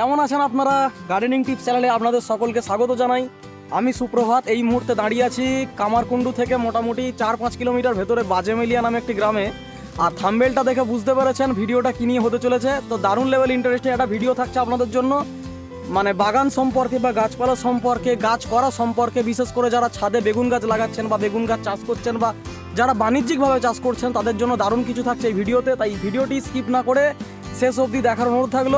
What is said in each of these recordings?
কেমন আছেন আপনারা? গার্ডেনিং টিপস চ্যানেলে আপনাদের সকলকে স্বাগত জানাই। আমি সুপ্রভাত, এই মুহূর্তে দাঁড়িয়ে আছি কামারকুণ্ডু থেকে মোটামুটি চার পাঁচ কিলোমিটার ভেতরে বাজেমেলিয়া নামে একটি গ্রামে। আর থাম্বেলটা দেখে বুঝতে পেরেছেন ভিডিওটা কি নিয়ে হতে চলেছে। তো দারুণ লেভেল ইন্টারেস্টিং একটা ভিডিও থাকছে আপনাদের জন্য। মানে বাগান সম্পর্কে বা গাছপালা সম্পর্কে, গাছ করা সম্পর্কে, বিশেষ করে যারা ছাদে বেগুন গাছ লাগাচ্ছেন বা বেগুন গাছ চাষ করছেন বা যারা বাণিজ্যিকভাবে চাষ করছেন, তাদের জন্য দারুণ কিছু থাকছে এই ভিডিওতে তাই ভিডিওটি স্কিপ না করে শেষ অবধি দেখার অনুরোধ থাকল।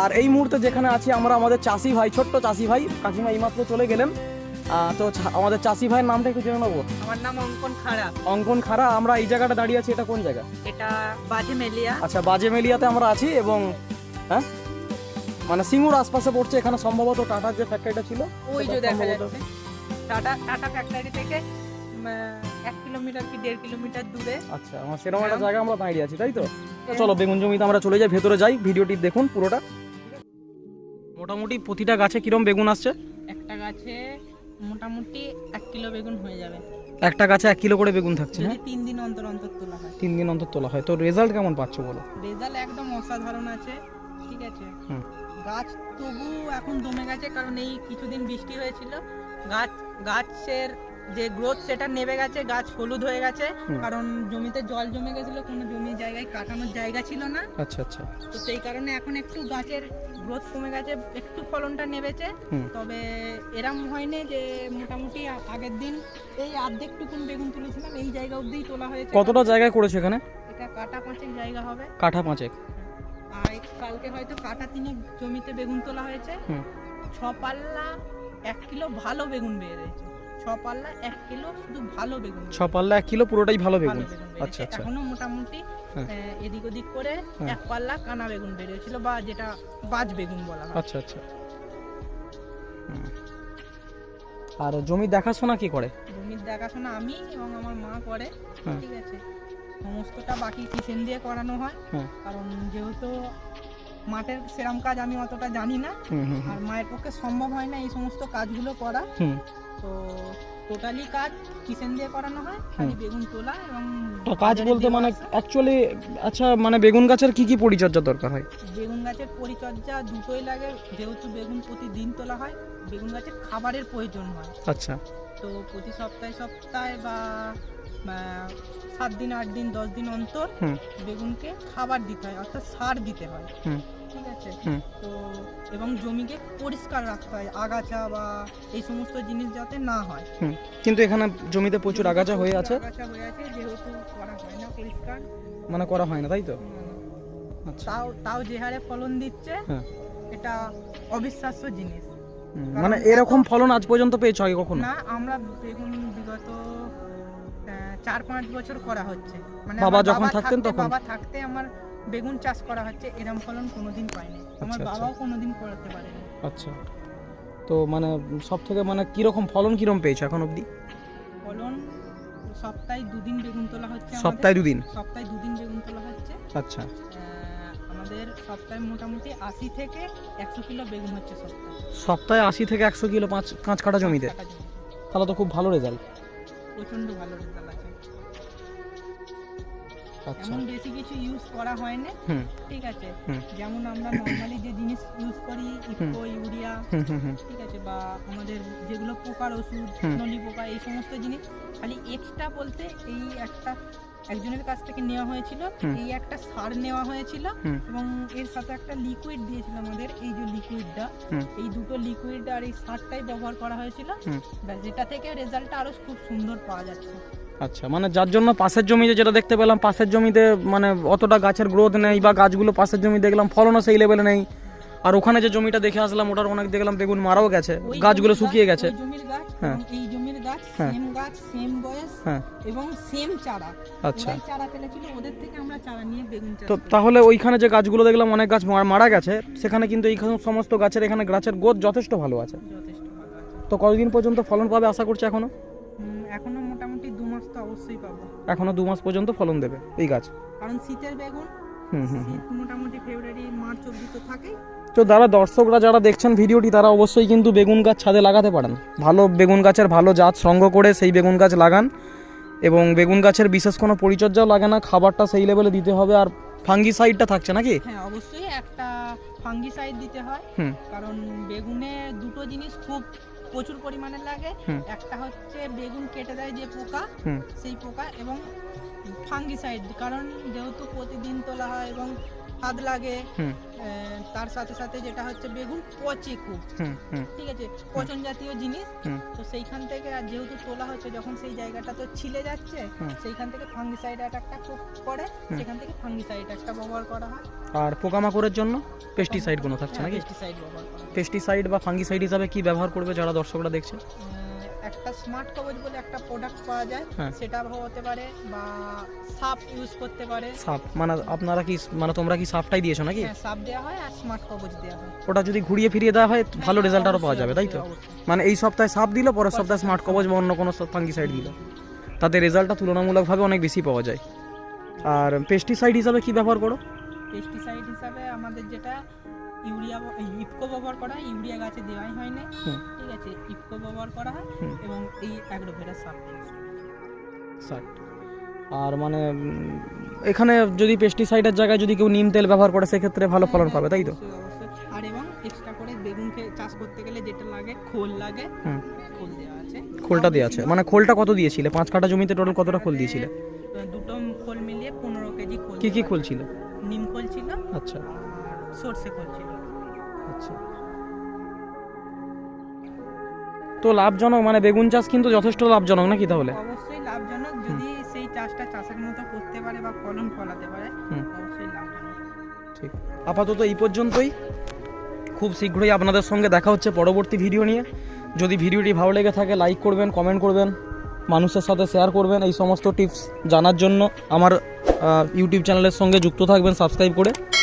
আর এই মুহূর্তে যেখানে আছি আমরা আমাদের চাষি ভাই ছোট্ট চাষি ভাই কাকিমা এইমাত্র চলে গেলেন। তো আমাদের চাষি ভাইয়ের নামটা একটু জেনে নেব? আমার নাম অঙ্কন খাড়া। অঙ্কন খারা আমরা এই জায়গাটা দাঁড়িয়ে আছি এটা কোন জায়গা? এটা বাজে মেলিয়া। আচ্ছা বাজে মেলিয়াতে আমরা আছি এবং হ্যাঁ? মানে সিঙ্গুর আশপাশে পড়ছে এখানে সম্ভবত টাটার যে ফ্যাক্টরিটা ছিল ওই যে দেখা যাচ্ছে। টাটা টাটা ফ্যাক্টরি থেকে এক কিলোমিটার কি দেড় কিলোমিটার দূরে। আচ্ছা আমার সেরকম একটা জায়গা আমরা দাঁড়িয়ে আছি তাই তো? তো চলো বেগুন জমিতে আমরা চলে যাই ভেতরে যাই ভিডিওটি দেখুন পুরোটা। মোটামুটি প্রতিটা গাছে কিরম বেগুন আসছে? একটা গাছে মোটামুটি এক কিলো বেগুন হয়ে যাবে। একটা গাছে এক কিলো করে বেগুন থাকছে হ্যাঁ? তিন দিন অন্তর অন্তর তোলা হয়। তিন দিন অন্তর তোলা হয়। তো রেজাল্ট কেমন পাচ্ছ বলো? রেজাল্ট একদম অসাধারণ আছে ঠিক আছে। গাছ তবু এখন দমে গেছে কারণ এই কিছুদিন বৃষ্টি হয়েছিল। গাছ গাছের যে গ্রোথ সেটা নেমে গেছে গাছ হলুদ হয়ে গেছে। কারণ জমিতে জল জমে গেছিল কোনো জমি জায়গায় কাটানোর জায়গা ছিল না। আচ্ছা আচ্ছা। তো সেই কারণে এখন একটু গাছের গ্রোথ কমে গেছে একটু ফলনটা নেমেছে। তবে এরম হয়নি যে মোটামুটি আগের দিন এই অর্ধেক টুকুন বেগুন তুলেছিলাম এই জায়গা অবধিই তোলা হয়েছে। কতটা জায়গায় করেছে এখানে? এটা কাটা পাঁচেক জায়গা হবে। কাঠা পাঁচেক। আর কালকে হয়তো কাটা তিনে জমিতে বেগুন তোলা হয়েছে। ছ পাল্লা এক কিলো ভালো বেগুন বেরিয়েছে। ছ পাল্লা এক কিলো শুধু ভালো বেগুন ছ পাল্লা এক কিলো পুরোটাই ভালো বেগুন আচ্ছা, আচ্ছা। এখনও মোটামুটি হ্যাঁ। এদিক ওদিক করে হ্যাঁ। এক পাল্লা কানা বেগুন বেরিয়েছিল বা যেটা বাজ বেগুন বলা হয় আচ্ছা আচ্ছা আর জমি দেখাশোনা কি করে জমির দেখাশোনা আমি এবং আমার মা করে হ্যাঁ। ঠিক আছে সমস্তটা বাকি কিচেন দিয়ে করানো হ্যাঁ। কারণ যেহেতু মাঠের সেরাম কাজ আমি অতটা জানি না। আর মায়ের পক্ষে সম্ভব হয় না এই সমস্ত কাজগুলো করা। তো টোটালি কাজ কিচেন দিয়ে করানো হয় খালি বেগুন তোলা এবং তো কাজ বলতে মানে অ্যাকচুয়ালি আচ্ছা মানে বেগুন গাছের কি কি পরিচর্যা দরকার হয়? বেগুন গাছের পরিচর্যা দুটোই লাগে যেহেতু বেগুন প্রতিদিন তোলা হয় বেগুন গাছের খাবারের প্রয়োজন হয়। আচ্ছা। তো প্রতি সপ্তাহে সপ্তাহে বা সাত দিন আট দিন দশ দিন অন্তর হুম। বেগুনকে খাবার দিতে হয় অর্থাৎ সার দিতে হয়। হুম। ঠিক আছে। তো এবং জমিকে পরিষ্কার রাখতে হয় আগাছা বা এই সমস্ত জিনিস যাতে না হয়। কিন্তু এখানে জমিতে প্রচুর আগাছা হয়ে আছে। আগাছা হয়ে আছে যেহেতু করা হয় না পরিষ্কার। মানে করা হয় না তাই তো? আচ্ছা। তাও তাও যে হারে ফলন দিচ্ছে হ্যাঁ। এটা অবিশ্বাস্য জিনিস। মানে এরকম ফলন আজ পর্যন্ত পেয়েছ আগে কখনো? না আমরা বেগুন বিগত চার পাঁচ বছর করা হচ্ছে। মানে বাবা যখন থাকতেন তখন? বাবা থাকতে আমার বেগুন চাষ করা হচ্ছে এরম ফলন কোনোদিন পাইনি। আমার আচ্ছা, আচ্ছা। বাবাও কোনোদিন করতে পারেনি। আচ্ছা। তো মানে সব থেকে মানে কীরকম ফলন কীরকম পেয়েছ এখন অবধি? ফলন সপ্তাহে দুদিন বেগুন তোলা হচ্ছে সপ্তাহে দুদিন? সপ্তাহে দুদিন বেগুন তোলা হচ্ছে। আচ্ছা। আমাদের সপ্তাহে মোটামুটি আশি থেকে একশো কিলো বেগুন হচ্ছে সপ্তাহে। সপ্তাহে আশি থেকে একশো কিলো পাঁচ কাঁচ কাটা জমিতে? তাহলে তো খুব ভালো রেজাল্ট প্রচণ্ড ভালো রেজাল্ট আছে। আচ্ছা এমন বেশি কিছু ইউজ করা হয় না ঠিক আছে? যেমন আমরা নর্মালি যে জিনিস ইউজ করি ইফকো ইউরিয়া ঠিক আছে? বা আমাদের যেগুলো পোকার ওষুধ। নলি পোকা এই সমস্ত জিনিস খালি এক্সট্রা বলতে এই একটা একজনের কাছ থেকে নেওয়া হয়েছিল এই একটা সার নেওয়া হয়েছিল এবং এর সাথে একটা লিকুইড দিয়েছিল আমাদের এই যে লিকুইডটা এই দুটো লিকুইড আর এই সারটাই ব্যবহার করা হয়েছিল। যেটা থেকে রেজাল্টটা আরও খুব সুন্দর পাওয়া যাচ্ছে। আচ্ছা মানে যার জন্য পাশের জমিতে যেটা দেখতে পেলাম পাশের জমিতে মানে অতটা গাছের গ্রোথ নেই বা গাছগুলো পাশের জমি দেখলাম ফলনও সেই লেভেলে নেই। আর ওখানে যে জমিটা দেখে আসলাম ওটার অনেক দেখলাম বেগুন মারাও গেছে গাছগুলো শুকিয়ে গেছে। হ্যাঁ। এই জমির গাছ হ্যাঁ। সেম গাছ সেম বয়স হ্যাঁ। এবং সেম চারা। আচ্ছা। চারা ফেলেছিল ওদের থেকে আমরা চারা নিয়ে বেগুন তো তাহলে ওইখানে যে গাছগুলো দেখলাম অনেক গাছ মারা- গেছে সেখানে কিন্তু এই সমস্ত গাছের এখানে গাছের গ্রোথ যথেষ্ট ভালো আছে। তো কতদিন পর্যন্ত ফলন পাবে আশা করছি এখনও? এখনও মোটামুটি দু মাস তো অবশ্যই পাবো। এখনও দু মাস পর্যন্ত ফলন দেবে এই গাছ? কারণ শীতের বেগুন হুম হুম হুম। শীত মোটামুটি ফেব্রুয়ারি মার্চ অব্দি তো থাকেই। তো যারা দর্শকরা যারা দেখছেন ভিডিওটি তারা অবশ্যই কিন্তু বেগুন গাছ ছাদে লাগাতে পারেন। ভালো বেগুন গাছের ভালো জাত সংগ্রহ করে সেই বেগুন গাছ লাগান এবং বেগুন গাছের বিশেষ কোনো পরিচর্যাও লাগে না খাবারটা সেই লেভেলে দিতে হবে আর ফাঙ্গিসাইডটা থাকছে নাকি? হ্যাঁ অবশ্যই একটা ফাঙ্গিসাইড দিতে হয়। কারণ বেগুনে দুটো জিনিস খুব প্রচুর পরিমাণে লাগে। একটা হচ্ছে বেগুন কেটে দেয় যে পোকা সেই পোকা এবং ফাঙ্গিসাইড। কারণ যেহেতু প্রতিদিন তোলা হয় এবং হাত লাগে। তার সাথে সাথে যেটা হচ্ছে বেগুন পচে খুব ঠিক আছে? পচন জাতীয় জিনিস। তো সেইখান থেকে আর যেহেতু তোলা হচ্ছে যখন সেই জায়গাটা তো ছিলে যাচ্ছে সেইখান থেকে ফাঙ্গিসাইড খুব পড়ে সেখান থেকে ফাঙ্গিসাইড একটা ব্যবহার করা হয়। আর পোকামাকড়ের জন্য পেস্টিসাইড কোনো থাকছে নাকি? পেস্টিসাইড ব্যবহার পেস্টিসাইড বা ফাঙ্গিসাইড হিসাবে কি ব্যবহার করবে যারা দর্শকরা দেখছে? একটা স্মার্ট কবচ বলে একটা প্রোডাক্ট পাওয়া যায় হ্যাঁ। সেটা হতে পারে বা সাপ ইউজ করতে পারে। সাপ মানে আপনারা কি মানে তোমরা কি সাপটাই দিয়েছ নাকি? হ্যাঁ সাপ দেওয়া হয় আর স্মার্ট কবচ দেওয়া হয়। ওটা যদি ঘুরিয়ে ফিরিয়ে দেওয়া হয় ভালো হ্যাঁ, রেজাল্ট আরও পাওয়া যাবে তাই তো। মানে এই সপ্তাহে সাপ দিল পরের সপ্তাহে স্মার্ট কবচ বা অন্য কোনো ফাঙ্গিসাইড দিল। তাতে রেজাল্টটা তুলনামূলকভাবে অনেক বেশি পাওয়া যায়। আর পেস্টিসাইড হিসাবে কি ব্যবহার করো? পেস্টিসাইড হিসাবে আমাদের যেটা ইউরিয়া ইফকো ব্যবহার করা হয় ইউরিয়া গাছে দেওয়াই হয় না। ঠিক আছে ইফকো ব্যবহার করা হয় এবং এই অ্যাগ্রোভেরা সাপ ষাট আর মানে এখানে যদি পেস্টিসাইডের জায়গায় যদি কেউ নিম তেল ব্যবহার করে সেক্ষেত্রে ভালো ফলন পাবে তাই তো। আর এবং এক্সট্রা করে বেগুনকে চাষ করতে গেলে যেটা লাগে খোল লাগে খোল দেওয়া আছে। খোলটা দেওয়া আছে। মানে খোলটা কত দিয়েছিলে? পাঁচ কাঠা জমিতে টোটাল কতটা খোল দিয়েছিলে? দুটো খোল মিলিয়ে পনেরো কেজি খোল কি কি খোল ছিল? নিম খোল ছিল। আচ্ছা। সর্ষে আচ্ছা। তো লাভজনক মানে বেগুন চাষ কিন্তু যথেষ্ট লাভজনক নাকি তাহলে? অবশ্যই লাভজনক যদি সেই চাষটা চাষের মতো করতে পারে বা ফলন ফলাতে পারে অবশ্যই লাভজনক। ঠিক। আপাতত এই পর্যন্তই। খুব শীঘ্রই আপনাদের সঙ্গে দেখা হচ্ছে পরবর্তী ভিডিও নিয়ে। যদি ভিডিওটি ভালো লেগে থাকে লাইক করবেন কমেন্ট করবেন মানুষের সাথে শেয়ার করবেন। এই সমস্ত টিপস জানার জন্য আমার ইউটিউব চ্যানেলের সঙ্গে যুক্ত থাকবেন সাবস্ক্রাইব করে।